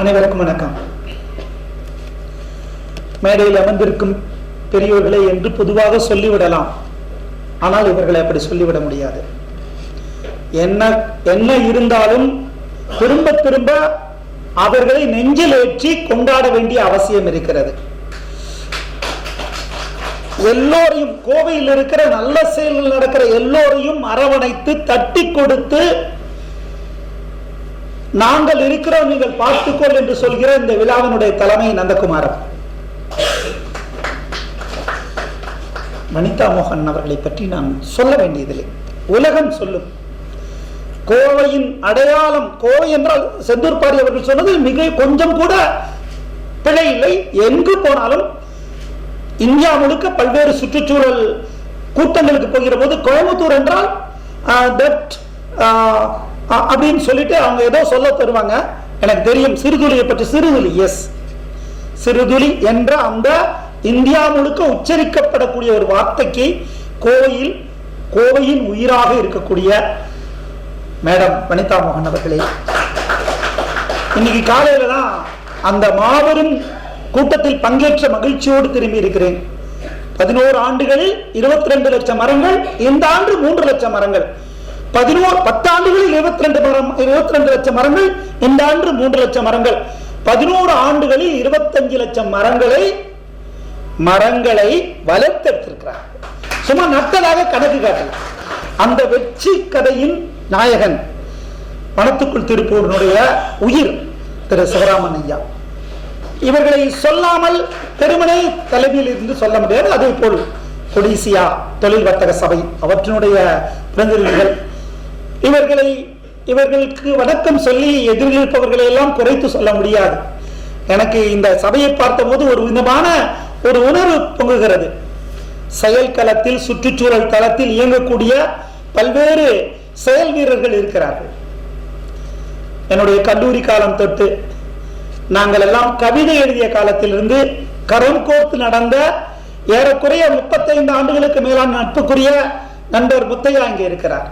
அனைவருக்கும் வணக்கம். மேடையில் அமர்ந்திருக்கும் பெரியோர்களை என்று பொதுவாக சொல்லிவிடலாம். ஆனால் இவர்களை அப்படி சொல்லிவிட முடியாது. என்ன என்ன இருந்தாலும் திரும்ப திரும்ப அவர்களை நெஞ்சில் ஏற்றி கொண்டாட வேண்டிய அவசியம் இருக்கிறது. எல்லோரையும் கோவையில் இருக்கிற நல்ல செயல்கள் நடக்கிற எல்லோரையும் அரவணைத்து தட்டி கொடுத்து நாங்கள் இருக்கிறோம் நீங்கள் பார்த்துக்கொள் என்று சொல்கிற இந்த விழாவினுடைய தலைமை நந்தகுமாரன் வனிதா மோகன் அவர்களை பற்றி நான் சொல்ல வேண்டியதில்லை. உலகம் சொல்லும். கோவையின் அடையாளம் கோவை என்றால் செந்தூர் பாரி அவர்கள் சொன்னது மிக கொஞ்சம் கூட பிழை இல்லை. எங்கு போனாலும் இந்தியா முழுக்க பல்வேறு சுற்றுச்சூழல் கூட்டங்களுக்கு போகிற போது கோயம்புத்தூர் என்றால் தட் அப்படின்னு சொல்லிட்டு அவங்க ஏதோ சொல்ல தருவாங்க. எனக்கு தெரியும் சிறுதுளியை பற்றி. சிறுதுளி எஸ் சிறுதுளி என்ற அந்த இந்தியா முழுக்க உச்சரிக்கப்படக்கூடிய ஒரு வார்த்தைக்கு கோவையில் கோவையின் உயிராக இருக்கக்கூடிய மேடம் வனிதா மோகன் அவர்களே. இன்னைக்கு காலையில தான் அந்த மாபெரும் கூட்டத்தில் பங்கேற்ற மகிழ்ச்சியோடு திரும்பி இருக்கிறேன். பதினோரு ஆண்டுகளில் இருபத்தி ரெண்டு லட்சம் மரங்கள் இந்த ஆண்டு மூன்று லட்சம் மரங்கள். பதினோரு பத்தாண்டுகளில் இருபத்தி ரெண்டு மரம் இருபத்தி ரெண்டு லட்சம் மரங்கள் இந்த ஆண்டு மூன்று லட்சம் மரங்கள். பதினோரு ஆண்டுகளில் இருபத்தஞ்சு லட்சம் மரங்களை மரங்களை வளர்த்தெடுத்திருக்கிறார். சும்மா நட்டதாக கணக்கு காட்டல அந்த வெற்றி கதையின் நாயகன் பணத்துக்குள் திருப்பூரனுடைய உயிர் திரு. சிவராமன் ஐயா. இவர்களை சொல்லாமல் பெருமனை தலைமையில் இருந்து சொல்ல முடியாது. அதே போல் கொடிசியா தொழில் வர்த்தக சபை அவற்றினுடைய பிரதிநிதிகள் இவர்களை இவர்களுக்கு வணக்கம் சொல்லி எதிரில் இருப்பவர்களை எல்லாம் குறைத்து சொல்ல முடியாது. எனக்கு இந்த சபையை பார்த்தபோது ஒரு விதமான ஒரு உணர்வு பொங்குகிறது. செயல் களத்தில் சுற்றுச்சூழல் தளத்தில் இயங்கக்கூடிய பல்வேறு செயல் வீரர்கள் இருக்கிறார்கள். என்னுடைய கல்லூரி காலம் தொட்டு நாங்கள் எல்லாம் கவிதை எழுதிய காலத்திலிருந்து கரம் கோர்த்து நடந்த ஏறக்குறைய முப்பத்தைந்து ஆண்டுகளுக்கு மேலான நட்புக்குரிய நண்பர் முத்தையா இங்கே இருக்கிறார்.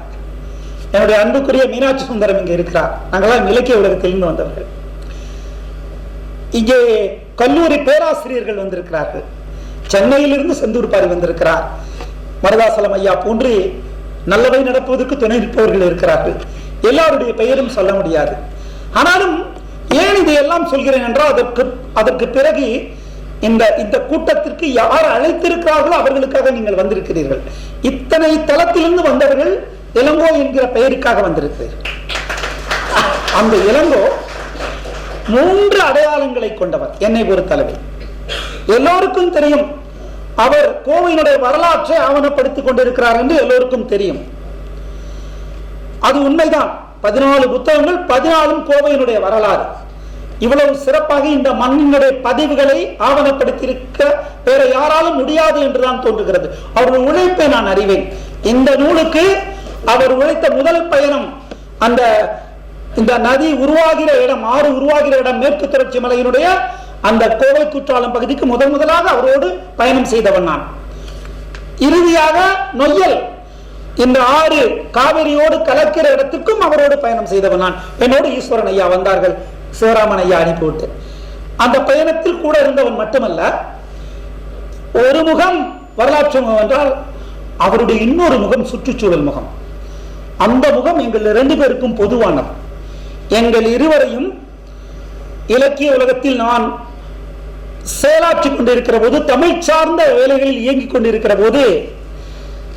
என்னுடைய அன்புக்குரிய மீனாட்சி சுந்தரம் இங்கே இருக்கிறார். நாங்கள்லாம் இலக்கிய உலகத்திலிருந்து வந்தவர்கள். இங்கே கல்லூரி பேராசிரியர்கள் வந்திருக்கிறார்கள். சென்னையிலிருந்து செந்தூர்பாரி வந்திருக்கிறார். மருதாசலம் ஐயா போன்று நல்லவை நடப்பதற்கு துணை நிற்பவர்கள் இருக்கிறார்கள். எல்லாருடைய பெயரும் சொல்ல முடியாது. ஆனாலும் ஏன் இதையெல்லாம் சொல்கிறேன் என்றால் அதற்கு அதற்கு பிறகு இந்த இந்த கூட்டத்திற்கு யார் அழைத்திருக்கிறார்களோ அவர்களுக்காக நீங்கள் வந்திருக்கிறீர்கள். இத்தனை தளத்திலிருந்து வந்தவர்கள் இளங்கோ என்கிற பெயருக்காக வந்திருக்கு. அந்த இளங்கோ மூன்று அடையாளங்களை கொண்டவர் என்னை பொறுத்தளவில் எல்லோருக்கும் தெரியும் அவர் கோவையினுடைய வரலாற்றை ஆவணப்படுத்திக் கொண்டிருக்கிறார் என்று எல்லோருக்கும் தெரியும். அது உண்மைதான். பதினாலு புத்தகங்கள் பதினாலும் கோவையினுடைய வரலாறு. இவ்வளவு சிறப்பாக இந்த மண்ணினுடைய பதிவுகளை ஆவணப்படுத்தியிருக்க வேற யாராலும் முடியாது என்றுதான் தோன்றுகிறது. அவருடைய உழைப்பை நான் அறிவேன். இந்த நூலுக்கு அவர் உழைத்த முதல் பயணம் அந்த இந்த நதி உருவாகிற இடம் ஆறு உருவாகிற இடம் மேற்கு தொடர்ச்சி மலையினுடைய அந்த கோவை குற்றாலம் பகுதிக்கு முதன் முதலாக அவரோடு பயணம் செய்தவன் நான். இறுதியாக நொய்யல் இந்த ஆறு காவிரியோடு கலக்கிற இடத்துக்கும் அவரோடு பயணம் செய்தவன் நான். என்னோடு ஈஸ்வரன் ஐயா வந்தார்கள் சிவராமன் ஐயா அனுப்பிவிட்டு. அந்த பயணத்தில் கூட இருந்தவன் மட்டுமல்ல ஒரு முகம் வரலாற்று முகம் என்றால் அவருடைய இன்னொரு முகம் சுற்றுச்சூழல் முகம். அந்த முகம் எங்கள் ரெண்டு பேருக்கும் பொதுவானது. எங்கள் இருவரையும் இலக்கிய உலகத்தில் நான் செயலாற்றிக் கொண்டிருக்கிற போது தமிழ் சார்ந்த வேலைகளில் இயங்கிக் கொண்டிருக்கிற போது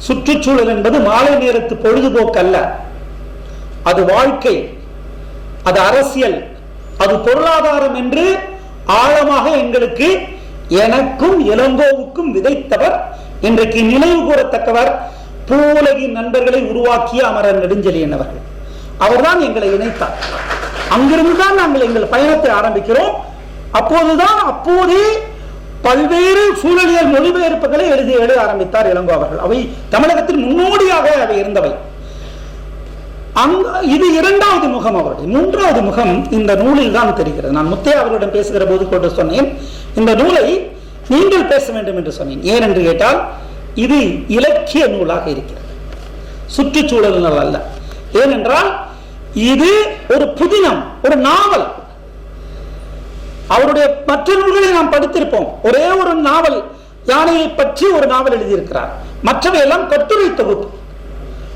சுற்றுச்சூழல் என்பது மாலை நேரத்து பொழுதுபோக்கு அல்ல அது வாழ்க்கை அது அரசியல் அது பொருளாதாரம் என்று ஆழமாக எங்களுக்கு எனக்கும் இளங்கோவுக்கும் விதைத்தவர். இன்றைக்கு நினைவு கூறத்தக்கவர் பூவுலகின் நண்பர்களை உருவாக்கிய அமரர் நெடுஞ்செழியன் அவர்கள். அவர்தான் எங்களை இணைத்தார். அங்கிருந்து தான் நாங்கள் எங்கள் பயணத்தை ஆரம்பிக்கிறோம். அப்போதுதான் அப்போதே பல்வேறு சூழலியல் மொழிபெயர்ப்புகளை எழுதி எழுத ஆரம்பித்தார் இளங்கோ அவர்கள். அவை தமிழகத்தில் முன்னோடியாக அவை இருந்தவை. இது இரண்டாவது முகம் அவருடைய. மூன்றாவது முகம் இந்த நூலில் தான் தெரிகிறது. நான் முத்தையா அவர்களிடம் பேசுகிற போது கொண்டு சொன்னேன் இந்த நூலை நீங்கள் பேச வேண்டும் என்று சொன்னேன். ஏன் என்று கேட்டால் இது இலக்கிய நூலாக இருக்கிறது. சுற்றுச்சூழல் நூல் அல்ல. ஏனென்றால் இது ஒரு புதினம் ஒரு நாவல். அவருடைய மற்ற நூல்களை நாம் படித்திருப்போம். ஒரே ஒரு நாவல் யானையை பற்றி ஒரு நாவல் எழுதியிருக்கிறார். மற்றவை எல்லாம் கட்டுரை தொகுப்பு.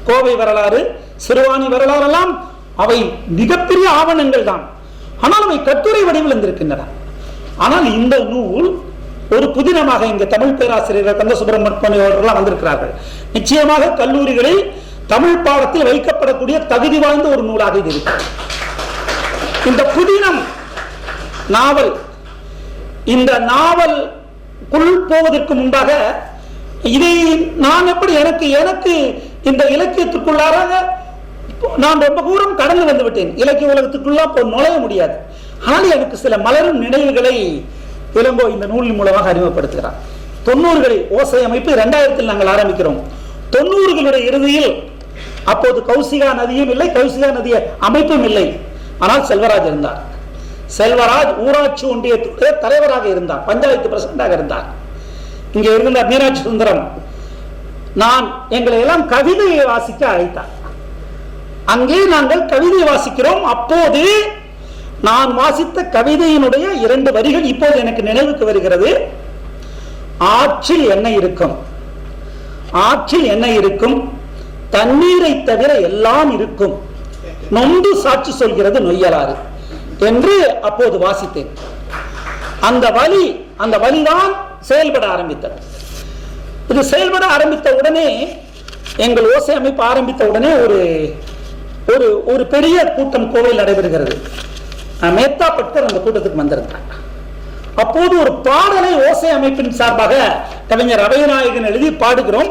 கோவை வரலாறு சிறுவாணி வரலாறு எல்லாம் அவை மிகப்பெரிய ஆவணங்கள் தான் ஆனால் அவை கட்டுரை வடிவில் இருந்திருக்கின்றன ஆனால் இந்த நூல் ஒரு புதினமாக இங்கு தமிழ் பேராசிரியர் கந்த சுப்பிரமணியம் அவர்கள்லாம் வந்திருக்கிறார்கள். நிச்சயமாக கல்லூரிகளில் தமிழ் பாடத்தில் வைக்கப்படக்கூடிய தகுதி வாய்ந்த ஒரு நூலாக இது இருக்கு. இந்த புதினம் நாவல் இந்த நாவல் குள் போவதற்கு முன்பாக இதை நான் எப்படி எனக்கு எனக்கு இந்த இலக்கியத்துக்குள்ளாராக நான் ரொம்ப தூரம் கடந்து வந்து விட்டேன். இலக்கிய உலகத்துக்குள்ளா போ நுழைய முடியாது. ஆனால் எனக்கு சில மலரும் நினைவுகளை இளங்கோ இந்த நூலின் மூலமாக அறிமுகப்படுத்துகிறார். தொண்ணூறுகளில் ஓசை அமைப்பு இரண்டாயிரத்தில் நாங்கள் ஆரம்பிக்கிறோம். தொண்ணூறுகளுடைய இறுதியில் அப்போது கௌசிகா நதியும் இல்லை கௌசிகா நதிய அமைப்பும் இல்லை. ஆனால் செல்வராஜ் இருந்தார். செல்வராஜ் ஊராட்சி ஒன்றியத்துடைய தலைவராக இருந்தார் பஞ்சாயத்து பிரசிடண்டாக இருந்தார். இங்கே இருந்த மீனாட்சி சுந்தரம். நான் எங்களை எல்லாம் கவிதையை வாசிக்க அழைத்தார். அங்கே நாங்கள் கவிதை வாசிக்கிறோம். அப்போது நான் வாசித்த கவிதையினுடைய இரண்டு வரிகள் இப்போது எனக்கு நினைவுக்கு வருகிறது. ஆற்றில் என்ன இருக்கும்? ஆற்றில் என்ன இருக்கும்? தண்ணீரை தவிர எல்லாம் இருக்கும். நொந்து சாட்சி சொல்கிறது நொய்யலாறு என்று அப்போது வாசித்தேன். அந்த வழி அந்த வழிதான் செயல்பட ஆரம்பித்தது. இது செயல்பட ஆரம்பித்த உடனே எங்கள் ஓசை அமைப்பு ஆரம்பித்த உடனே ஒரு ஒரு ஒரு பெரிய கூட்டம் கோவில் நடைபெறுகிறது. மேத்தா பட்கர் அந்த கூட்டத்துக்கு வந்திருந்தார் அப்போது ஒரு பாடலை ஓசை அமைப்பின் சார்பாக கவிஞர் அபயநாயகன் எழுதி பாடுகிறோம்.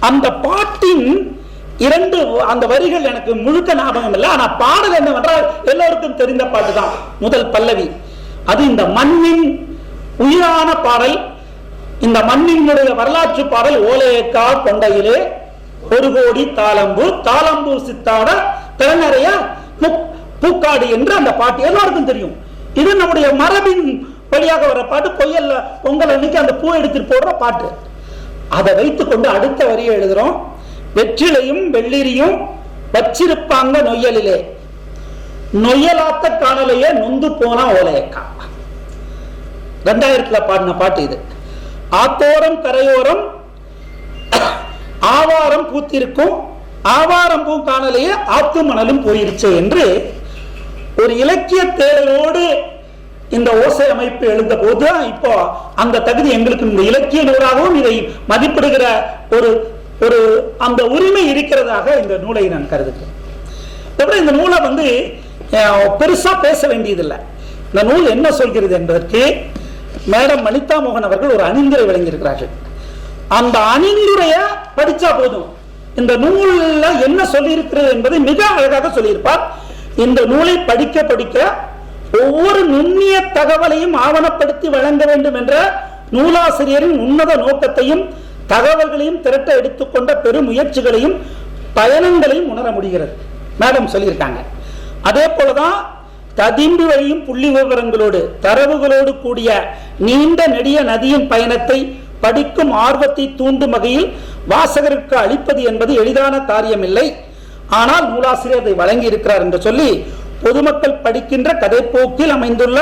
அந்த பாட்டின் இரண்டு அந்த வரிகள் எனக்கு முழுக்க ஞாபகம் இல்லை. ஆனா பாடல் என்னவென்றால் எல்லோருக்கும் தெரிந்த பாட்டு தான் முதல் பல்லவி. அது இந்த மண்ணின் உயிரான பாடல். இந்த மண்ணினுடைய வரலாற்று பாடல் ஓலையக்கா கொண்டையிலே ஒரு கோடி தாளம்பூர் தாளம்பூர் சித்தாட திறனறைய முக்- பூக்காடு என்று அந்த பாட்டு எல்லாருக்கும் தெரியும். இது நம்முடைய மரபின் வழியாக வர பாட்டு பொய்யல்ல பொங்கல் அன்னைக்கு அந்த பூ எடுத்துட்டு போடுற பாட்டு. அதை வைத்துக்கொண்டு அடுத்த வரியை எழுதுறோம். வெற்றிலையும் வெள்ளிரியும் வச்சிருப்பாங்க நொய்யலிலே. நொய்யலாத்த காணலையே நொந்து போனா ஓலையக்கா. ரெண்டாயிரத்துல பாடின பாட்டு இது. ஆத்தோரம் கரையோரம் ஆவாரம் பூத்திருக்கும். ஆவாரம் பூ காணலையே ஆத்து மணலும் போயிருச்சு என்று ஒரு இலக்கிய தேடலோடு இந்த ஓசை அமைப்பு எழுந்த போது இப்போ அந்த தகுதி எங்களுக்கு இந்த இலக்கிய நூலாகவும் இதை மதிப்பிடுகிற ஒரு ஒரு அந்த உரிமை இருக்கிறதாக இந்த நூலை நான் கருதுகிறேன். அப்புறம் இந்த நூலை வந்து அஹ், பெருசா பேச வேண்டியதில்லை. இந்த நூல் என்ன சொல்கிறது என்பதற்கு மேடம் வனிதா மோகன் அவர்கள் ஒரு அணிந்துரை வழங்கியிருக்கிறார்கள். அந்த அணிந்துரைய படிச்சா போதும். இந்த நூல்ல என்ன சொல்லியிருக்கிறது என்பதை மிக அழகாக சொல்லியிருப்பார். இந்த நூலை படிக்க படிக்க ஒவ்வொரு நுண்ணிய தகவலையும் ஆவணப்படுத்தி வழங்க வேண்டும் என்ற நூலாசிரியரின் உன்னத நோக்கத்தையும் தகவல்களையும் திரட்ட எடுத்துக்கொண்ட பெரும் முயற்சிகளையும் பயணங்களையும் உணர முடிகிறது. மேடம் சொல்லியிருக்காங்க. அதே போலதான் ததிம்பு வழியும் புள்ளி விவரங்களோடு தரவுகளோடு கூடிய நீண்ட நெடிய நதியின் பயணத்தை படிக்கும் ஆர்வத்தை தூண்டும் வகையில் வாசகருக்கு அளிப்பது என்பது எளிதான காரியமில்லை. ஆனால் நூலாசிரியர் அதை வழங்கி இருக்கிறார் என்று சொல்லி பொதுமக்கள் படிக்கின்ற கதைப்போக்கில் அமைந்துள்ள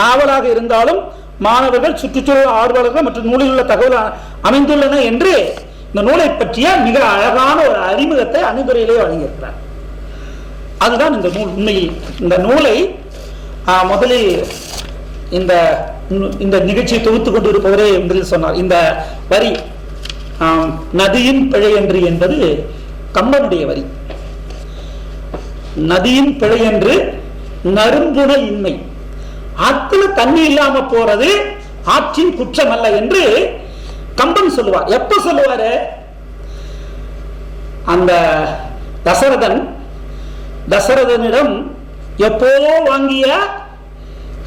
நாவலாக இருந்தாலும் மாணவர்கள் சுற்றுச்சூழல் ஆர்வலர்கள் மற்றும் நூலில் உள்ள தகவல் அமைந்துள்ளன என்று இந்த நூலை பற்றிய மிக அழகான ஒரு அறிமுகத்தை அணுகுறையிலே வழங்கியிருக்கிறார். அதுதான் இந்த நூல். உண்மையில் இந்த நூலை முதலில் இந்த இந்த நிகழ்ச்சியை தொகுத்து கொண்டு இருப்பவரே முதலில் சொன்னார். இந்த வரி நதியின் நதியின் பிழையன்று என்பது கம்பனுடைய வரி. நதியின் பிழையன்று நறும்புண இன்மை. ஆத்துல தண்ணி இல்லாம போறது ஆற்றின் குற்றம் அல்ல என்று கம்பன் சொல்லுவார். எப்ப சொல்லுவாரு? அந்த தசரதன் தசரதனிடம் எப்போ வாங்கிய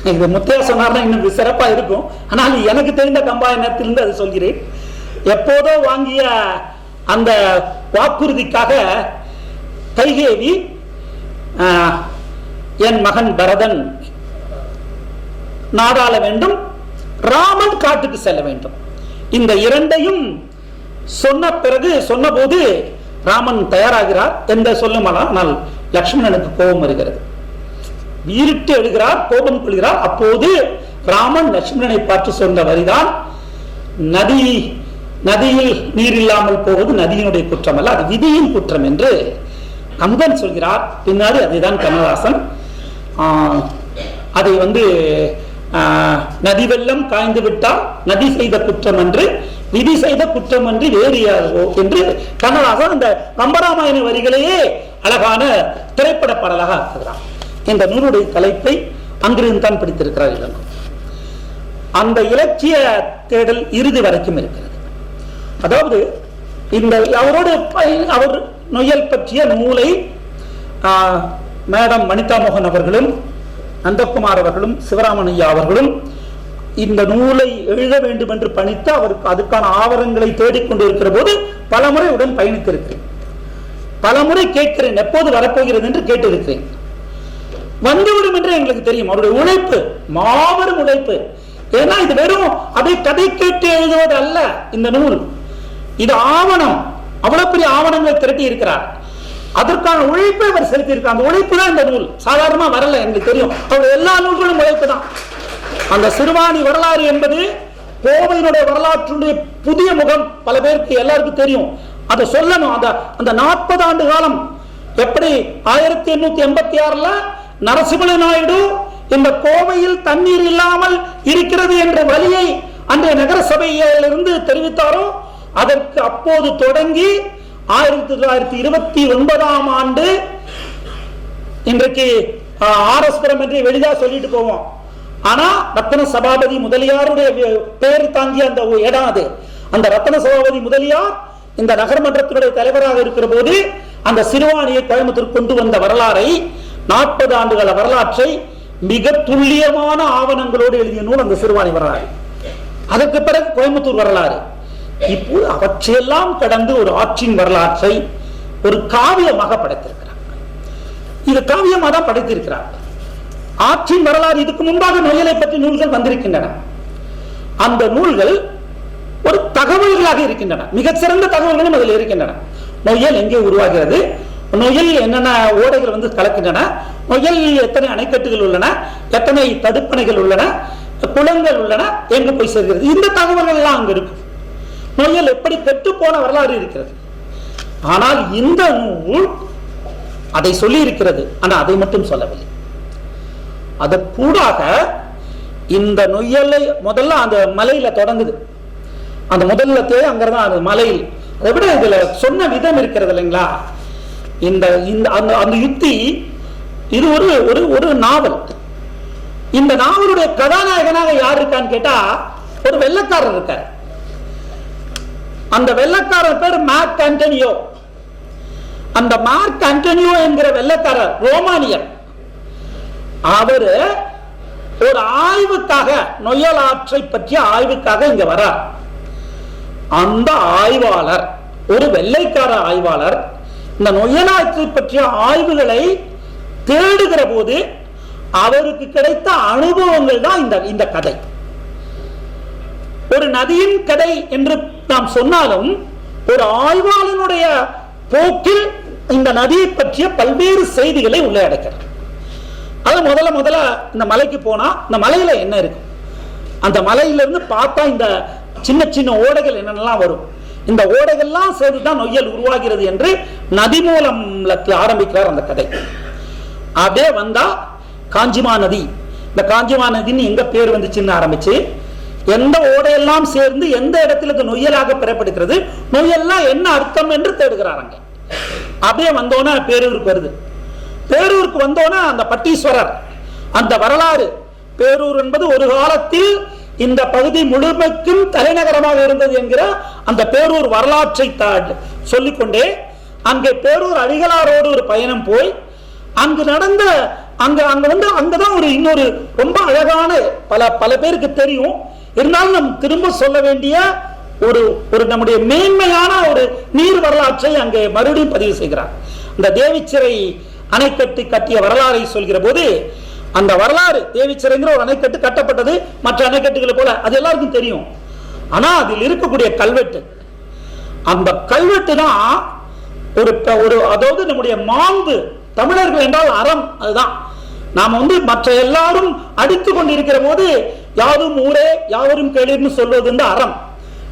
இது முத்தையா சொன்னார்னா இன்னும் சிறப்பா இருக்கும். ஆனால் எனக்கு தெரிந்த கம்பாயனத்திலிருந்து அது சொல்கிறேன். எப்போதோ வாங்கிய அந்த வாக்குறுதிக்காக கைகேவி என் மகன் பரதன் நாடாள வேண்டும் ராமன் காட்டுக்கு செல்ல வேண்டும். இந்த இரண்டையும் சொன்ன பிறகு சொன்னபோது ராமன் தயாராகிறார் எந்த சொல்லுமானால் ஆனால் லக்ஷ்மணனுக்கு கோபம் வருகிறது. வீரிட்டு எழுகிறார் கோபம் கொள்கிறார். அப்போது ராமன் லட்சுமணனை பார்த்து சொன்ன வரிதான் நதி நதியில் நீர் இல்லாமல் போவது நதியினுடைய குற்றம் அல்ல அது விதியின் குற்றம் என்று கம்பன் சொல்கிறார். பின்னாடி அதுதான் கண்ணதாசன் அதை வந்து நதி வெள்ளம் காய்ந்து விட்டால் நதி செய்த குற்றம் என்று விதி செய்த குற்றம் என்று வேறு யாரோ என்று கண்ணதாசன் அந்த கம்பராமாயண வரிகளையே அழகான திரைப்பட பாடலாக ஆக்குகிறான். இந்த நூலுடைய தலைப்பை அங்கிருந்து தான் பிடித்திருக்கிறார் இளங்கோ. அந்த இலக்கிய தேடல் இறுதி வரைக்கும் இருக்கிறது. அதாவது இந்த அவரோடு அவர் நொயல் பற்றிய நூலை மேடம் வனிதா மோகன் அவர்களும் நந்தகுமார் அவர்களும் சிவராமனையா அவர்களும் இந்த நூலை எழுத வேண்டும் என்று பணித்து அவருக்கு அதுக்கான ஆவணங்களை தேடிக்கொண்டிருக்கிற போது பலமுறை உடன் பயணித்திருக்கிறேன். பலமுறை கேட்கிறேன் எப்போது வரப்போகிறது என்று கேட்டிருக்கிறேன். வந்துவிடும் என்று எங்களுக்கு தெரியும். அவருடைய உழைப்பு மாபெரும் உழைப்பு. ஏன்னா இது வெறும் அதை கதை கேட்டு எழுதுவது அல்ல இந்த நூல். இது ஆவணம். அவ்வளவு பெரிய ஆவணங்கள் திரட்டி இருக்கிறார். அதற்கான உழைப்பை அவர் செலுத்தியிருக்கார் அந்த உழைப்பு தான் இந்த நூல். சாதாரணமா வரல எனக்கு தெரியும். அவர் எல்லா நூல்களும் உழைப்பு தான். அந்த சிறுவாணி வரலாறு என்பது கோவையினுடைய வரலாற்றுடைய புதிய முகம். பல பேருக்கு எல்லாருக்கும் தெரியும். அதை சொல்லணும். அந்த அந்த நாற்பது ஆண்டு காலம். எப்படி ஆயிரத்தி எண்ணூத்தி எண்பத்தி ஆறுல நரசிம்ம நாயுடு இந்த கோவையில் தண்ணீர் இல்லாமல் இருக்கிறது என்ற வழியை அன்றைய நகர சபையிலிருந்து தெரிவித்தாரோ அதற்கு அப்போது தொடங்கி ஆயிரத்தி தொள்ளாயிரத்தி இருபத்தி ஒன்பதாம் ஆண்டு இன்றைக்கு ஆர்எஸ்புரம் என்று வெளிதா சொல்லிட்டு போவோம். ஆனா ரத்தன சபாபதி முதலியாருடைய பெயர் தாங்கிய அந்த ஒரு இடம் அது. அந்த ரத்தன சபாபதி முதலியார் இந்த நகர்மன்றத்தினுடைய தலைவராக இருக்கிற போது அந்த சிறுவாணியை கோயம்புத்தூர் கொண்டு வந்த வரலாறை நாற்பது ஆண்டுகால வரலாற்றை மிக துல்லியமான ஆவணங்களோடு எழுதிய நூல் அந்த சிறுவாணி வரலாறு. அதற்கு பிறகு கோயம்புத்தூர் வரலாறு. இப்போது அவற்றையெல்லாம் கடந்து ஒரு ஆட்சியின் வரலாற்றை ஒரு காவியமாக படைத்திருக்கிறார். இது காவியமாக தான் படைத்திருக்கிறார். ஆட்சியின் வரலாறு இதுக்கு முன்பாக நொயலை பற்றி நூல்கள் வந்திருக்கின்றன. அந்த நூல்கள் ஒரு தகவல்களாக இருக்கின்றன. மிகச்சிறந்த தகவல்களும் அதில் இருக்கின்றன. நொயல் எங்கே உருவாகிறது? நொயல் என்னென்ன ஓடைகள் வந்து கலக்கின்றன? நொயல் எத்தனை அணைக்கட்டுகள் உள்ளன? எத்தனை தடுப்பணைகள் உள்ளன? குளங்கள் உள்ளன? எங்கு போய் சேர்கிறது? இந்த தகவல்கள் எல்லாம் அங்க இருக்கு நொயல் எப்படி கெட்டு போன வரலாறு இருக்கிறது. ஆனால் இந்த நூல் அதை சொல்லி இருக்கிறது ஆனால் அதை மட்டும் சொல்லவில்லை. அது கூடாக இந்த நொய்யலை முதல்ல அந்த மலையில தொடங்குது. அந்த முதல்ல தே அங்கதான் அது மலையில். அதை விட இதுல சொன்ன விதம் இருக்கிறது இல்லைங்களா? இந்த இந்த அந்த அந்த யுக்தி இது ஒரு ஒரு ஒரு நாவல். இந்த நாவலுடைய கதாநாயகனாக யார் இருக்கான்னு கேட்டா ஒரு வெள்ளக்காரர் இருக்கார். அந்த வெள்ளக்காரர் பேர் மார்க் ஆண்டனியோ. அந்த மார்க் ஆண்டனியோ என்கிற வெள்ளக்காரர் ரோமானியர். அவரு ஒரு ஆய்வுக்காக நொயல் ஆற்றை பற்றிய ஆய்வுக்காக இங்க வரார். அந்த ஆய்வாளர் ஒரு வெள்ளைக்கார ஆய்வாளர் இந்த நொயலாற்றை பற்றிய ஆய்வுகளை தேடுகிற போது அவருக்கு கிடைத்த அனுபவங்கள் தான் இந்த இந்த கதை. ஒரு நதியின் கதை என்று நாம் சொன்னாலும் ஒரு ஆய்வாளனுடைய போக்கில் இந்த நதியை பற்றிய பல்வேறு செய்திகளை உள்ளே அடைக்கிறார். அது முதல்ல முதல்ல இந்த மலைக்கு போனா இந்த மலையில என்ன இருக்கும்? அந்த மலையிலிருந்து பார்த்தா இந்த சின்ன சின்ன ஓடைகள் என்னென்னலாம் வரும்? இந்த ஓடைகள்லாம் சேர்ந்துதான் நொய்யல் உருவாகிறது என்று நதி மூலம்ல ஆரம்பிக்கிறார் அந்த கதை. அப்படியே வந்தா காஞ்சிமா நதி. இந்த காஞ்சிமா நதின்னு எங்க பேர் வந்துச்சுன்னு ஆரம்பிச்சு எந்த ஓடையெல்லாம் சேர்ந்து எந்த இடத்துல இது நொய்யலாக பெறப்படுகிறது நொய்யல்லாம் என்ன அர்த்தம் என்று தேடுகிறாராங்க அப்படியே வந்தோன்னா பேரூருக்கு வருது. பேரூருக்கு வந்தோன்னா அந்த பட்டீஸ்வரர் அந்த வரலாறு. பேரூர் என்பது ஒரு காலத்தில் இந்த பகுதி முழுமைக்கும் தலைநகரமாக இருந்தது என்கிற அந்த பேரூர் வரலாற்றை தா- சொல்லிக்கொண்டே அங்கே பேரூர் அடிகளாரோடு ஒரு பயணம் போய் அங்கு நடந்த அங்க அங்க வந்து அங்கதான் ஒரு இன்னொரு ரொம்ப அழகான பல பல பேருக்கு தெரியும். இருந்தாலும் நம் திரும்ப சொல்ல வேண்டிய ஒரு ஒரு நம்முடைய மேன்மையான ஒரு நீர் வரலாற்றை அங்கே மறுபடியும் பதிவு செய்கிறார். இந்த தேவிச்சிறை அணைக்கட்டு கட்டிய வரலாறை சொல்கிற போது அந்த வரலாறு தேவிச்சிறைங்கிற ஒரு அணைக்கட்டு கட்டப்பட்டது மற்ற அணைக்கட்டுகளை போல அது எல்லாருக்கும் தெரியும். ஆனா அதில் இருக்கக்கூடிய கல்வெட்டு அந்த கல்வெட்டு தான் ஒரு ஒரு அதாவது நம்முடைய மாண்பு தமிழர்கள் என்றால் அறம் அதுதான். நாம் வந்து மற்ற எல்லாரும் அடித்து கொண்டிருக்கிற போது யாரும் ஊரே யாவரும் கேளிர்னு சொல்வது வந்து அறம்.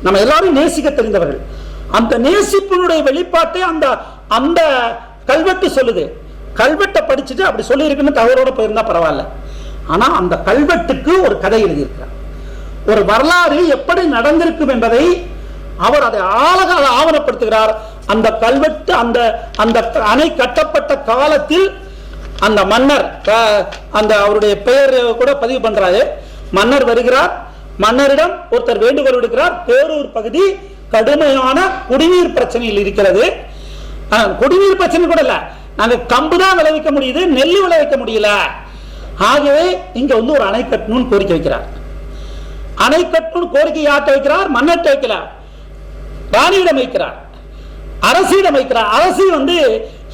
நம்ம எல்லாரும் நேசிக்க தெரிந்தவர்கள். அந்த நேசிப்பினுடைய வெளிப்பாட்டை அந்த அந்த கல்வெட்டு சொல்லுது. கல்வெட்டை படிச்சுட்டு அப்படி சொல்லியிருக்குன்னு தவறோட போயிருந்தா பரவாயில்ல. ஆனா அந்த கல்வெட்டுக்கு ஒரு கதை எழுதியிருக்கிறார். ஒரு வரலாறு எப்படி நடந்திருக்கும் என்பதை அவர் அதை ஆழகால ஆவணப்படுத்துகிறார். அந்த கல்வெட்டு அந்த அந்த அணை கட்டப்பட்ட காலத்தில் அந்த மன்னர் அந்த அவருடைய பெயர் கூட பதிவு பண்றாரு. மன்னர் வருகிறார். மன்னரிடம் ஒருத்தர் வேண்டுகோள் விடுக்கிறார். பேரூர் பகுதி கடுமையான குடிநீர் பிரச்சனையில் இருக்கிறது. குடிநீர் பிரச்சனை கூட இல்ல. நாங்க கம்பு தான் விளைவிக்க முடியுது நெல் விளைவிக்க முடியல. ஆகவே இங்க வந்து ஒரு அணை கட்டணும்னு கோரிக்கை வைக்கிறார். அணை கட்டணும் கோரிக்கை யார்கிட்ட வைக்கிறார்? மன்னர்கிட்ட வைக்கிறார் ராணியிடம் வைக்கிறார். அரசிடம் வைக்கிறார். அரசு வந்து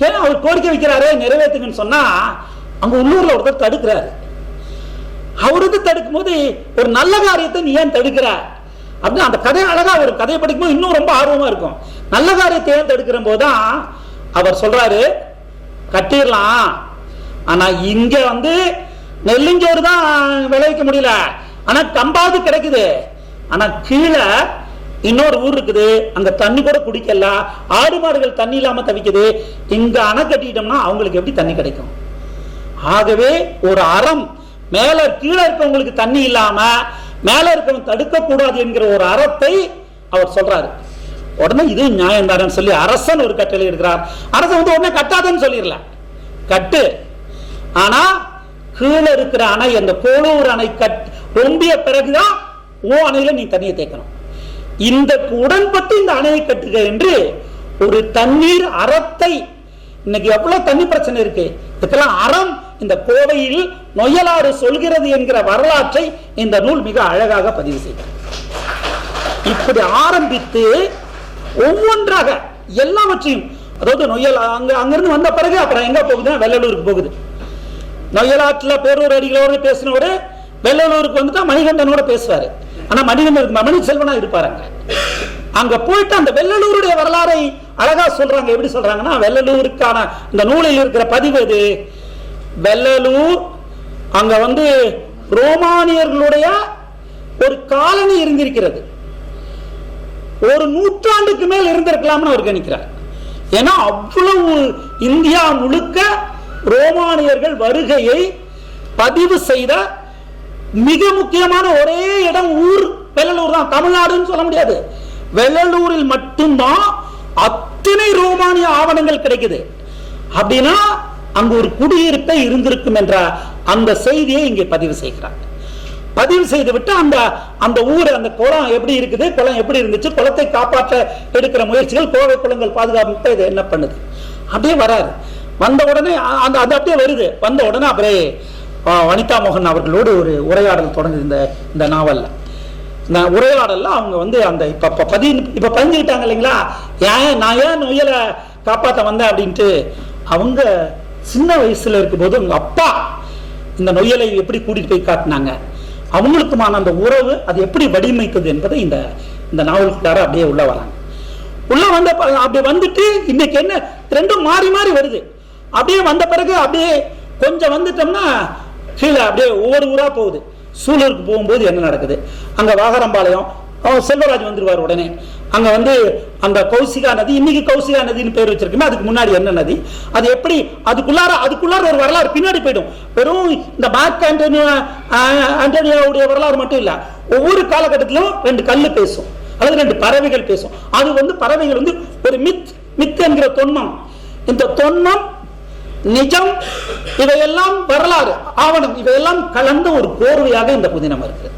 ஏன் அவர் கோரிக்கை வைக்கிறாரே நிறைவேற்றுங்கன்னு சொன்னா அங்க உள்ளூர்ல ஒருத்தர் தடுக்கிறாரு. அவர் வந்து தடுக்கும் போது ஒரு நல்ல காரியத்தை நீ ஏன் தடுக்கிற? அப்படின்னு அந்த கதை அழகா ஒரு கதையை படிக்கும்போது இன்னும் ரொம்ப ஆர்வமா இருக்கும். நல்ல காரியத்தை ஏன் தடுக்கிற போதுதான் அவர் சொல்றாரு கட்டிடலாம். ஆனா இங்க வந்து நெல்லிஞ்சோறு தான் விளைவிக்க முடியல. ஆனா கம்பாவது கிடைக்குது. ஆனா கீழே இன்னொரு ஊர் இருக்குது. அங்க தண்ணி கூட குடிக்கல. ஆடு மாடுகள் தண்ணி இல்லாம தவிக்குது. இங்க அணை கட்டிட்டோம்னா அவங்களுக்கு எப்படி தண்ணி கிடைக்கும்? ஆகவே ஒரு அறம் மேல கீழே இருக்கவங்களுக்கு தண்ணி இல்லாம மேல இருக்கவங்க தடுக்க கூடாது என்கிற ஒரு அறத்தை அவர் சொல்றாரு. உடனே இது நியாயம் தானேன்னு சொல்லி அரசன் ஒரு கட்டளை எடுக்கிறார். அரசன் வந்து உடனே கட்டாதன்னு சொல்லிடல. கட்டு. ஆனா கீழே இருக்கிற அணை அந்த போலூர் அணை கட் ரொம்பிய பிறகுதான் ஓ அணையில நீ தண்ணியை தேக்கணும். இந்த உடன்பட்டு இந்த அணையை கட்டுக என்று ஒரு தண்ணீர் அறத்தை இன்னைக்கு எவ்வளவு தண்ணி பிரச்சனை இருக்கு. இதுக்கெல்லாம் அறம் இந்த கோவையில் நொய்யலாறு சொல்கிறது என்கிற வரலாற்றை இந்த நூல் மிக அழகாக பதிவு செய்தார் இப்படி ஆரம்பித்து ஒவ்வொன்றாக எல்லாவற்றையும் அதாவது நொய்யல் அங்க அங்கிருந்து வந்த பிறகு அப்புறம் எங்க போகுதுன்னா வெள்ளலூருக்கு போகுது. நொய்யலாற்றுல பேரூர் அடிகளோடு பேசினோடு வெள்ளலூருக்கு வந்துட்டா மணிகண்டனோட பேசுவாரு. ஆனா மணிகண்டன் மணி செல்வனா இருப்பாருங்க அங்க. போயிட்டு அந்த வெள்ளலூருடைய வரலாறை அழகா சொல்றாங்க. எப்படி சொல்றாங்கன்னா வெள்ளலூருக்கான இந்த நூலில் இருக்கிற பதிவு அது வெள்ளலூர் அங்க வந்து ரோமானியர்களுடைய ஒரு காலனி இருந்திருக்கிறது. ஒரு நூற்றாண்டுக்கு மேல் இருந்திருக்கலாம்னு அவர் கணிக்கிறார். ஏன்னா அவ்வளவு இந்தியா முழுக்க ரோமானியர்கள் வருகையை பதிவு செய்த மிக முக்கியமான ஒரே இடம் ஊர் வெள்ளலூர் தான். தமிழ்நாடுன்னு சொல்ல முடியாது. வெள்ளலூரில் மட்டும்தான் அத்தனை ரோமானிய ஆவணங்கள் கிடைக்குது. அப்படின்னா அங்கு ஒரு குடியிருப்பை இருந்திருக்கும் என்ற அந்த செய்தியை இங்கே பதிவு செய்கிறார். பதிவு செய்து விட்டு அந்த அந்த ஊர் அந்த குளம் எப்படி இருக்குது குளம் எப்படி இருந்துச்சு குளத்தை காப்பாற்ற எடுக்கிற முயற்சிகள் கோவை குளங்கள் பாதுகாப்பு இது என்ன பண்ணுது? அப்படியே வராரு. வந்த உடனே அந்த அது அப்படியே வருது. வந்த உடனே அப்படியே வனிதா மோகன் அவர்களோடு ஒரு உரையாடல் தொடங்குது இந்த இந்த நாவலில். இந்த உரையாடல்ல அவங்க வந்து அந்த இப்ப இப்ப பதி இப்ப பதிஞ்சுக்கிட்டாங்க இல்லைங்களா? ஏன் நான் ஏன் நொய்யலை காப்பாற்ற வந்தேன் அப்படின்ட்டு அவங்க சின்ன வயசுல இருக்கும்போது உங்க அப்பா இந்த நொய்யலை எப்படி கூட்டிட்டு போய் காட்டினாங்க? அவங்களுக்குமான அந்த உறவு அது எப்படி வடிவமைத்தது என்பதை இந்த இந்த நாவலுக்குள்ளார அப்படியே உள்ள வராங்க. உள்ள வந்த ப- அப்படி வந்துட்டு இன்னைக்கு என்ன ரெண்டும் மாறி மாறி வருது. அப்படியே வந்த பிறகு அப்படியே கொஞ்சம் வந்துட்டோம்னா கீழே அப்படியே ஒவ்வொரு ஊரா போகுது. சூலூருக்கு போகும்போது என்ன நடக்குது? அங்க வாகரம்பாளையம் அவன் செல்வராஜ் வந்துருவார் உடனே. அங்க வந்து அந்த கௌசிகா நதி இன்னைக்கு கௌசிகா நதின்னு பேர் வச்சிருக்கோமே அதுக்கு முன்னாடி என்ன நதி? அது எப்படி? அதுக்குள்ளார அதுக்குள்ளார ஒரு வரலாறு பின்னாடி போயிடும். வெறும் இந்த மார்க் ஆண்டனியோ ஆஹ், வரலாறு மட்டும் இல்ல ஒவ்வொரு காலகட்டத்திலும் ரெண்டு கல்லு பேசும். அல்லது ரெண்டு பறவைகள் பேசும். அது வந்து பறவைகள் வந்து ஒரு மித் மித் என்கிற தொன்மம். இந்த தொன்மம் நிஜம் இவையெல்லாம் வரலாறு ஆவணம் இவையெல்லாம் கலந்த ஒரு கோர்வையாக இந்த புதினம் இருக்கு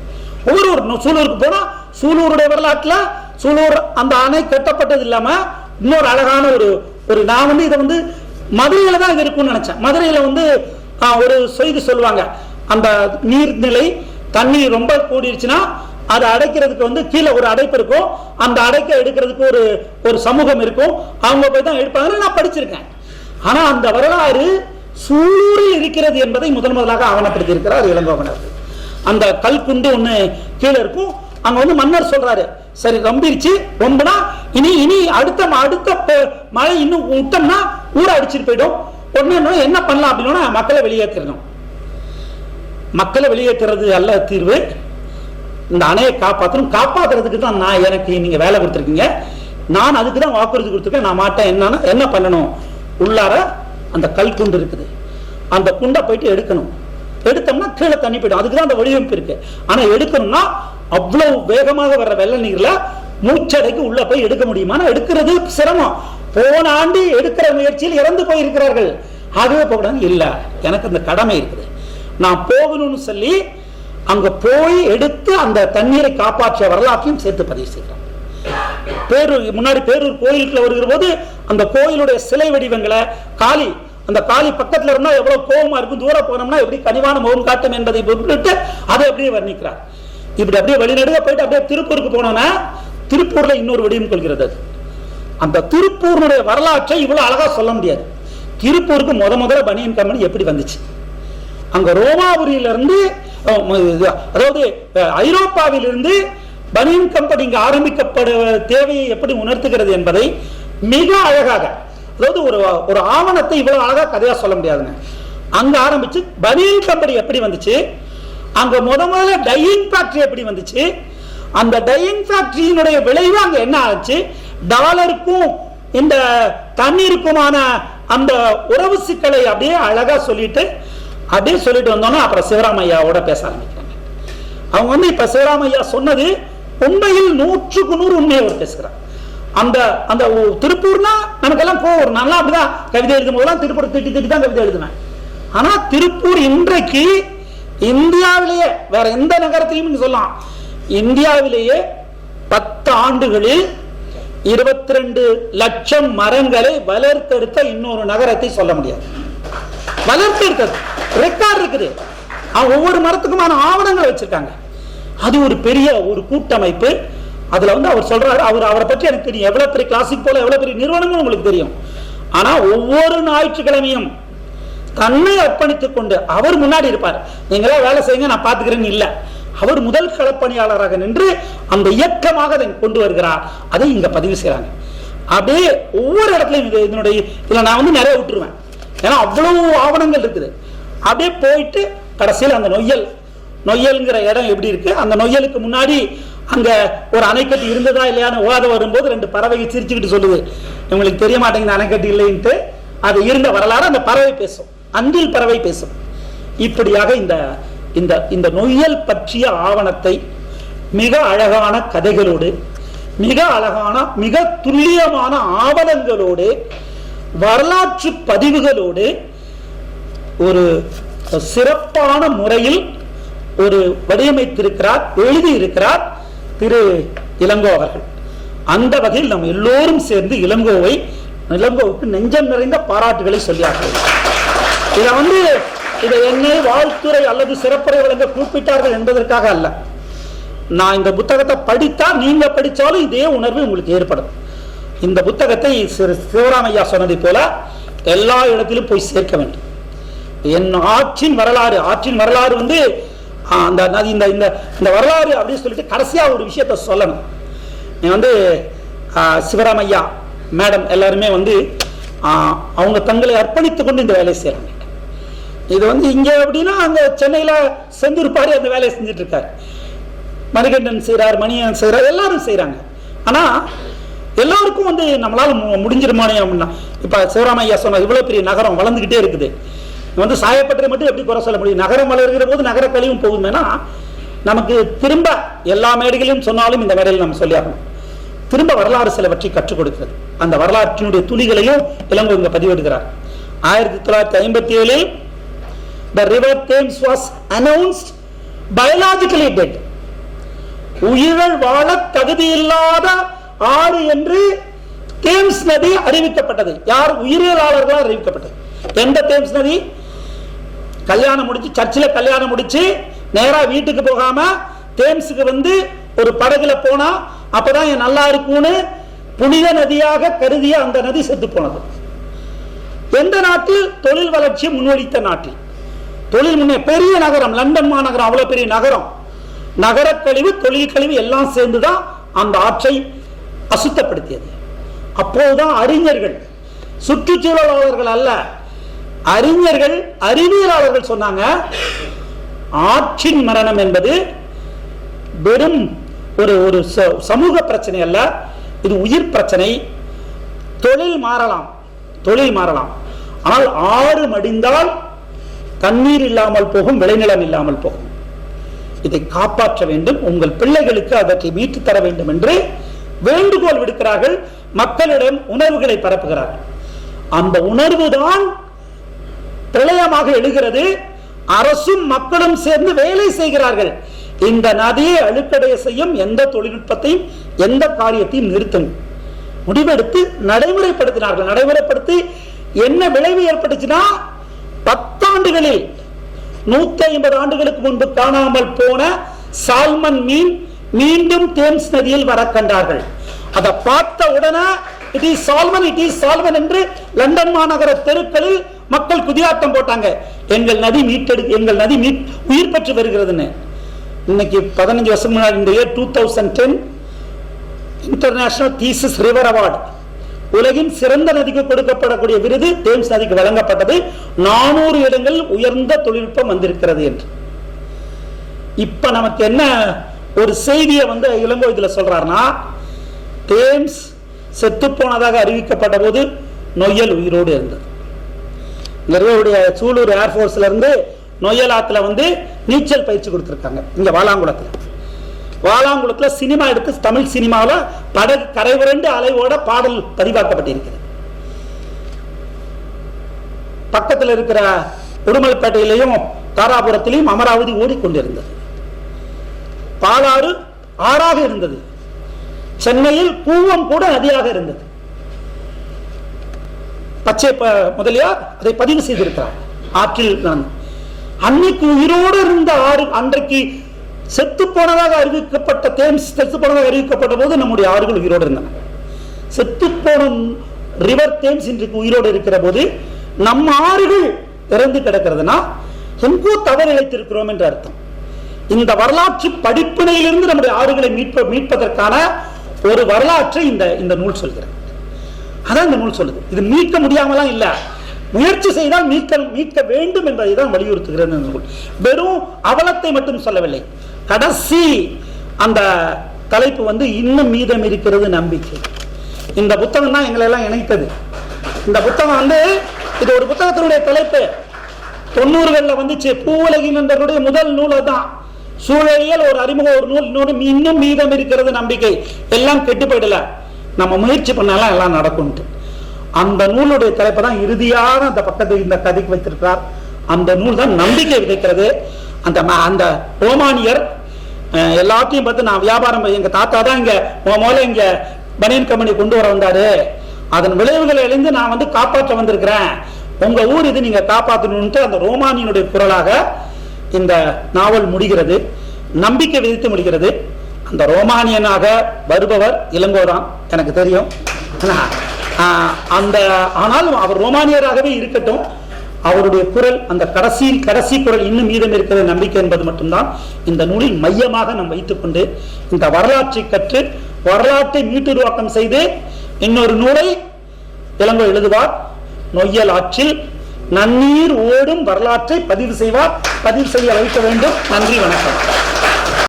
ஒவ்வொரு ஒரு சூலூருக்கு போனா சூலூருடைய வரலாற்றுல சூலூர் அந்த அணை கட்டப்பட்டது இல்லாம இன்னொரு அழகான ஒரு ஒரு நான் வந்து இதை வந்து மதுரையில தான் இது இருக்கும்னு நினைச்சேன். மதுரையில வந்து ஒரு செய்தி சொல்லுவாங்க. அந்த நீர்நிலை தண்ணி ரொம்ப கூடிருச்சுன்னா அதை அடைக்கிறதுக்கு வந்து கீழே ஒரு அடைப்பு இருக்கும். அந்த அடைக்க எடுக்கிறதுக்கு ஒரு ஒரு சமூகம் இருக்கும். அவங்க போய் தான் எடுப்பாங்கன்னு நான் படிச்சிருக்கேன். ஆனா அந்த வரலாறு சூழலில் இருக்கிறது என்பதை முதன் முதலாக ஆவணப்படுத்தி இருக்கிறார் இளங்கோவனர் அந்த கல்குண்டு ஒன்று கீழே இருக்கும். அங்க வந்து மன்னர் சொல்றாரு சரி ரொம்பிருச்சு ரொம்பனா இனி இனி அடுத்த ம- அடுத்த மழை இன்னும் விட்டோம்னா ஊற அடிச்சிட்டு போயிடும். உடனே என்ன- என்ன பண்ணலாம் அப்படின்னா மக்களை வெளியேற்றணும். மக்களை வெளியேற்றுறது அல்ல தீர்வு. இந்த அணையை காப்பாற்றணும் காப்பாற்றுறதுக்கு தான் நான் எனக்கு நீங்க வேலை கொடுத்துருக்கீங்க. நான் அதுக்கு தான் வாக்குறுதி கொடுத்துருக்கேன். நான் மாட்டேன். என்னன்னா என்ன பண்ணணும்? உள்ளார அந்த கல் குண்டு இருக்குது. அந்த குண்டை போயிட்டு எடுக்கணும். எடுத்தோம்னா கீழே தண்ணி போயிடும். அதுக்கு தான் அந்த வடிவமைப்பு இருக்கு. ஆனா எடுக்கணும்னா அவ்வளவு வேகமாக வர்ற வெள்ள நீர்ல மூச்சடைக்கு உள்ள போய் எடுக்க முடியுமா எடுக்கிறது சிரமம். போன ஆண்டு எடுக்கிற முயற்சியில் இறந்து போயிருக்கிறார்கள். ஆகவே போகக்கூடாது இல்ல எனக்கு அந்த கடமை இருக்குது. நான் போகணும்னு சொல்லி அங்க போய் எடுத்து அந்த தண்ணீரை காப்பாற்றிய வரலாற்றையும் சேர்த்து பதிவு செய்கிறேன். பேரூர் முன்னாடி பேரூர் கோயிலுக்குள்ள வருகிற போது அந்த கோயிலுடைய சிலை வடிவங்களை காளி அந்த காளி பக்கத்துல இருந்தா எவ்வளவு கோபமா இருக்கும் தூரம் போனோம்னா எப்படி கனிவான முகம் காட்டும் என்பதை பொருட்டு அதை அப்படியே வர்ணிக்கிறார். இப்படி அப்படியே வெளிநடுக போயிட்டு அப்படியே திருப்பூருக்கு போனோம்னா திருப்பூர்ல இன்னொரு வடிவம் கொள்கிறது. அது அந்த திருப்பூருடைய வரலாற்றை இவ்வளவு அழகா சொல்ல முடியாது. திருப்பூருக்கு முத முதல்ல பனியன் கம்பெனி எப்படி வந்துச்சு? அங்க ரோமாபுரியிலிருந்து அதாவது ஐரோப்பாவிலிருந்து பனியன் கம்பெனி இங்க ஆரம்பிக்கப்பட தேவையை எப்படி உணர்த்துகிறது என்பதை மிக அழகாக அதாவது ஒரு ஒரு ஆவணத்தை இவ்வளவு அழகா கதையா சொல்ல முடியாதுங்க. அங்க ஆரம்பிச்சு பனியன் கம்பெனி எப்படி வந்துச்சு? அங்க முத முதல்ல டையிங் ஃபேக்டரி எப்படி வந்துச்சு? அந்த டையிங் ஃபேக்டரியினுடைய விளைவு அங்க என்ன ஆச்சு? டாலருக்கும் இந்த தண்ணீருக்குமான அந்த உறவு சிக்கலை அப்படியே அழகா சொல்லிட்டு அப்படியே சொல்லிட்டு வந்தோன்னா அப்புறம் சிவராமையாவோட பேச ஆரம்பிக்கிறாங்க. அவங்க வந்து இப்ப சிவராமையா சொன்னது உண்மையில் நூற்றுக்கு நூறு உண்மையை அவர் பேசுகிறார். அந்த அந்த திருப்பூர்னா நமக்கெல்லாம் கோவம் நல்லா அப்படிதான் கவிதை எழுதும் போதெல்லாம் திருப்பூர் திட்டி திட்டி தான் கவிதை எழுதுவேன். ஆனா திருப்பூர் இன்றைக்கு இந்தியாவிலேயே வேற எந்த நகரத்தையும் நீங்க சொல்லலாம். இந்தியாவிலேயே பத்து ஆண்டுகளில் இருபத்தி ரெண்டு லட்சம் மரங்களை வளர்த்தெடுத்த இன்னொரு நகரத்தை சொல்ல முடியாது. வளர்த்தெடுத்தது. ரெக்கார்ட் இருக்குது. ஒவ்வொரு மரத்துக்குமான ஆவணங்கள் வச்சிருக்காங்க. அது ஒரு பெரிய ஒரு கூட்டமைப்பு. அதுல வந்து அவர் சொல்றாரு அவர் அவரை பற்றி எனக்கு தெரியும். எவ்வளவு பெரிய கிளாசிக் போல எவ்வளவு பெரிய நிறுவனமும் உங்களுக்கு தெரியும். ஆனா ஒவ்வொரு ஞாயிற்றுக்கிழமையும் தன்னை அர்ப்பணித்துக் கொண்டு அவர் முன்னாடி இருப்பார். நீங்களா வேலை செய்யுங்க நான் பாத்துக்கிறேன்னு இல்ல. அவர் முதல் களப்பணியாளராக நின்று அந்த இயக்கமாக அதை கொண்டு வருகிறார். அதை இங்க பதிவு செய்யறாங்க அப்படியே ஒவ்வொரு இடத்துலையும் இது இதனுடைய இதுல நான் வந்து நிறைய விட்டுருவேன். ஏன்னா அவ்வளவு ஆவணங்கள் இருக்குது. அப்படியே போயிட்டு கடைசியில் அந்த நொய்யல் நொய்யல்ங்கிற இடம் எப்படி இருக்கு? அந்த நொய்யலுக்கு முன்னாடி அங்க ஒரு அணைக்கட்டு இருந்ததா இல்லையான்னு ஓத வரும்போது ரெண்டு பறவைகள் சிரிச்சுக்கிட்டு சொல்லுது. உங்களுக்கு தெரிய மாட்டேங்குது அணைக்கட்டு இல்லைன்ட்டு. அது இருந்த வரலாறு அந்த பறவை பேசும். அன்றில் பறவை பேசும். இப்படியாக இந்த இந்த இந்த நொய்யல் பற்றிய ஆவணத்தை மிக அழகான கதைகளோடு மிக அழகான மிக துல்லியமான ஆவணங்களோடு வரலாற்று பதிவுகளோடு ஒரு சிறப்பான முறையில் ஒரு வடிவமைத்திருக்கிறார் எழுதியிருக்கிறார் திரு இளங்கோ அவர்கள். அந்த வகையில் நாம் எல்லோரும் சேர்ந்து இளங்கோவை இளங்கோவுக்கு நெஞ்சம் நிறைந்த பாராட்டுகளை சொல்லியார்கள் இதை வந்து இதை என்னை வாழ்த்துறை அல்லது சிறப்புரை வழங்க கூப்பிட்டார்கள் என்பதற்காக அல்ல. நான் இந்த புத்தகத்தை படித்தா நீங்க படித்தாலும் இதே உணர்வு உங்களுக்கு ஏற்படும். இந்த புத்தகத்தை சிறு- சிவராமையா சொன்னதை போல எல்லா இடத்திலும் போய் சேர்க்க வேண்டும். என் ஆற்றின் வரலாறு ஆற்றின் வரலாறு வந்து அந்த நதி- இந்த இந்த இந்த வரலாறு அப்படின்னு சொல்லிட்டு கடைசியாக ஒரு விஷயத்த சொல்லணும். நீ வந்து சிவராமையா மேடம் எல்லாருமே வந்து அவங்க தங்களை அர்ப்பணித்துக் கொண்டு இந்த வேலையை செய்கிறாங்க இது வந்து இங்க அப்படின்னா அங்க சென்னையில செந்தூர் பாரி அந்த வேலையை செஞ்சுட்டு இருக்காரு மணிகண்டன் செய்கிறார் மணியன் செய்கிறார் எல்லாரும் செய்யறாங்க ஆனா எல்லாருக்கும் வந்து நம்மளால மு- முடிஞ்சிருமானே அப்படின்னா இப்ப சிவராமையா சொன்ன இவ்வளவு பெரிய நகரம் வளர்ந்துகிட்டே இருக்குது. வந்து சாயப்பட்டறை மட்டும் எப்படி குறை சொல்ல முடியும்? நகரம் வளர்கிற போது நகர கழிவும் போகுமேனா நமக்கு திரும்ப எல்லா மேடைகளையும் சொன்னாலும் இந்த மேடையில் நம்ம சொல்லியாகணும். திரும்ப வரலாறு சிலவற்றை கற்றுக் கொடுக்கிறது. அந்த வரலாற்றினுடைய துளிகளையும் இளங்கோ இங்க பதிவிடுகிறார். ஆயிரத்தி தொள்ளாயிரத்தி ஐம்பத்தி ஏழில் the river Thames was announced biologically dead. உயிரல் வாழ தகுதியில்லாத ஆறு என்று தேம்ஸ் நதி அறிவிக்கப்பட்டது. யார்? உயிரியலாளர்களால் அறிவிக்கப்பட்டது. எந்த தேம்ஸ் நதி? கல்யாணம் முடிச்சு சர்ச்சில் கல்யாணம் முடிச்சு நேராக வீட்டுக்கு போகாம தேம்ஸுக்கு வந்து ஒரு படகுல போனா அப்பதான் என் நல்லா இருக்கும்னு புனித நதியாக கருதிய அந்த நதி செத்து போனது. எந்த நாட்டில்? தொழில் வளர்ச்சியை முன்வைத்த நாட்டில். தொழில் முன்னே பெரிய நகரம் லண்டன் மாநகரம் அவ்வளவு பெரிய நகரம். நகர கழிவு தொழில் கழிவு எல்லாம் சேர்ந்துதான் அந்த ஆற்றை அசுத்தப்படுத்தியது. அப்போதுதான் அறிஞர்கள் சுற்றுச்சூழலாளர்கள் அல்ல அறிஞர்கள் அறிவியலாளர்கள் சொன்னாங்க ஆற்றின் மரணம் என்பது வெறும் ஒரு ஒரு ச- சமூக பிரச்சனை அல்ல இது உயிர் பிரச்சனை. தொழில் மாறலாம் தொழில் மாறலாம். ஆனால் ஆறு மடிந்தால் தண்ணீர் இல்லாமல் போகும் விளைநிலம் இல்லாமல் போகும். இதை காப்பாற்ற வேண்டும். உங்கள் பிள்ளைகளுக்கு அதற்கு மீட்டு தர வேண்டும் என்று வேண்டுகோள் விடுக்கிறார்கள். மக்களிடம் உணர்வுகளை பரப்புகிறார்கள். அந்த உணர்வு தான் பிரளயமாக எழுகிறது. அரசும் மக்களும் சேர்ந்து வேலை செய்கிறார்கள். இந்த நதியை அழுக்கடைய செய்யும் எந்த தொழில்நுட்பத்தையும் எந்த காரியத்தையும் நிறுத்தும் முடிவெடுத்து நடைமுறைப்படுத்தினார்கள். நடைமுறைப்படுத்தி என்ன விளைவு ஏற்பட்டுச்சுன்னா பத்தாண்டுகளில் நூத்தி ஐம்பது ஆண்டுகளுக்கு முன்பு காணாமல் போன சால்மன் மீன் மீண்டும் தேம்ஸ் நதியில் வர கண்டார்கள். அதை பார்த்த உடனே it is salmon it is salmon என்று லண்டன் மாநகர தெருக்களில் மக்கள் குதியாட்டம் போட்டாங்க. எங்கள் நதி மீட்டெடு எங்கள் நதி மீட் உயிர் பெற்று வருகிறதுன்னு. இன்னைக்கு பதினஞ்சு வருஷம் முன்னாடி இந்த year two thousand ten international Thiess river award உலகின் சிறந்த நதிக்கு கொடுக்கப்படக்கூடிய விருது தேம்ஸ் நதிக்கு வழங்கப்பட்டது. நானூறு இடங்கள் உயர்ந்த தொழில்நுட்பம் வந்திருக்கிறது என்று. இப்ப நமக்கு என்ன ஒரு செய்தியை வந்து இளங்கோ இதுல சொல்றாருன்னா தேம்ஸ் செத்து போனதாக அறிவிக்கப்பட்ட போது நொய்யல் உயிரோடு இருந்தது. நிறைய சூலூர் ஏர்ஃபோர்ஸ்ல இருந்து நொய்யல் ஆத்துல வந்து நீச்சல் பயிற்சி கொடுத்திருக்காங்க. இங்க வாலாங்குளத்துல. வாலாங்குளத்துல சினிமா எடுத்து தமிழ் சினிமாவில் பட கரைவரண்டு அலைவோட பாடல் பதிவாக்கப்பட்டிருக்கிறது. பக்கத்தில் இருக்கிற உடுமல்பேட்டையிலையும் தாராபுரத்திலையும் அமராவதி ஓடிக்கொண்டிருந்தது. பாலாறு ஆறாக இருந்தது. சென்னையில் கூவம் கூட நதியாக இருந்தது. பச்சை முதலியா முதலியார் அதை பதிவு செய்திருக்கிறார். ஆற்றில் நான் அன்னைக்கு உயிரோடு இருந்த ஆறு அன்றைக்கு செத்து போனதாக அறிவிக்கப்பட்ட தேம்ஸ் செத்து போனதாக அறிவிக்கப்பட்ட போது நம்முடைய ஆறுகள் உயிரோடு இருந்தன. செத்து போன ரிவர் தேம்ஸ் இன்றைக்கு உயிரோடு இருக்கிற போது நம் ஆறுகள் இறந்து கிடக்கிறதுனா எங்கோ தவறு இழைத்திருக்கிறோம் என்று அர்த்தம். இந்த வரலாற்று படிப்பினையிலிருந்து நம்முடைய ஆறுகளை மீட்ப மீட்பதற்கான ஒரு வரலாற்றை இந்த இந்த நூல் சொல்கிறது. அதான் இந்த நூல் சொல்லுது. இது மீட்க முடியாமலாம் இல்ல. முயற்சி செய்தால் மீட்க மீட்க வேண்டும் என்பதை தான் வலியுறுத்துகிறது நூல். வெறும் அவலத்தை மட்டும் சொல்லவில்லை. கடைசி அந்த தலைப்பு வந்து இன்னும் மீதம் இருக்கிறது நம்பிக்கை. இந்த புத்தகம் தான் எங்களை எல்லாம் இணைத்தது. இந்த புத்தகம் வந்து இது ஒரு புத்தகத்தினுடைய தலைப்பு. தொண்ணூறுகளில் வந்துச்சு. பூவுலகின் முதல் நூலை தான் சூழலியல் ஒரு அறிமுக ஒரு நூல். இன்னொரு இன்னும் மீதம் இருக்கிறது நம்பிக்கை. எல்லாம் கெட்டு போயிடல. நம்ம முயற்சி பண்ணாலாம் எல்லாம் நடக்கும்ட்டு. அந்த நூலுடைய தலைப்பை தான் இறுதியான அந்த பக்கத்தை இந்த கதைக்கு வைத்திருக்கிறார். அந்த நூல் தான் நம்பிக்கை விதைக்கிறது. அந்த ம- அந்த ரோமானியர் எல்லாத்தையும் பார்த்து நான் வியாபாரம் எங்க தாத்தா தான் இங்க முத முதல்ல இங்க பனியன் கம்பெனி கொண்டு வர வந்தாரு. அதன் விளைவுகளை எழுந்து நான் வந்து காப்பாற்ற வந்திருக்கிறேன். உங்க ஊர் இது நீங்க காப்பாற்றணும்ட்டு அந்த ரோமானியனுடைய குரலாக இந்த நாவல் முடிகிறது. நம்பிக்கை விதித்து முடிகிறது. அந்த ரோமானியனாக வருபவர் இளங்கோதான் எனக்கு தெரியும். அந்த ஆனாலும் அவர் ரோமானியராகவே இருக்கட்டும். அவருடைய குரல் அந்த கடைசி கடைசி குரல் இன்னும் மீதம் இருக்கிற நம்பிக்கை என்பது மட்டும்தான். இந்த நூலில் மையமாக நாம் வைத்துக்கொண்டு இந்த வரலாற்றை கற்று வரலாற்றை மீட்டுருவாக்கம் செய்து இன்னொரு நூலை இளங்கோ எழுதுவார். நொய்யல் ஆற்றில் நன்னீர் ஓடும் வரலாற்றை பதிவு செய்வார். பதிவு செய்ய வைக்க வேண்டும். நன்றி வணக்கம்.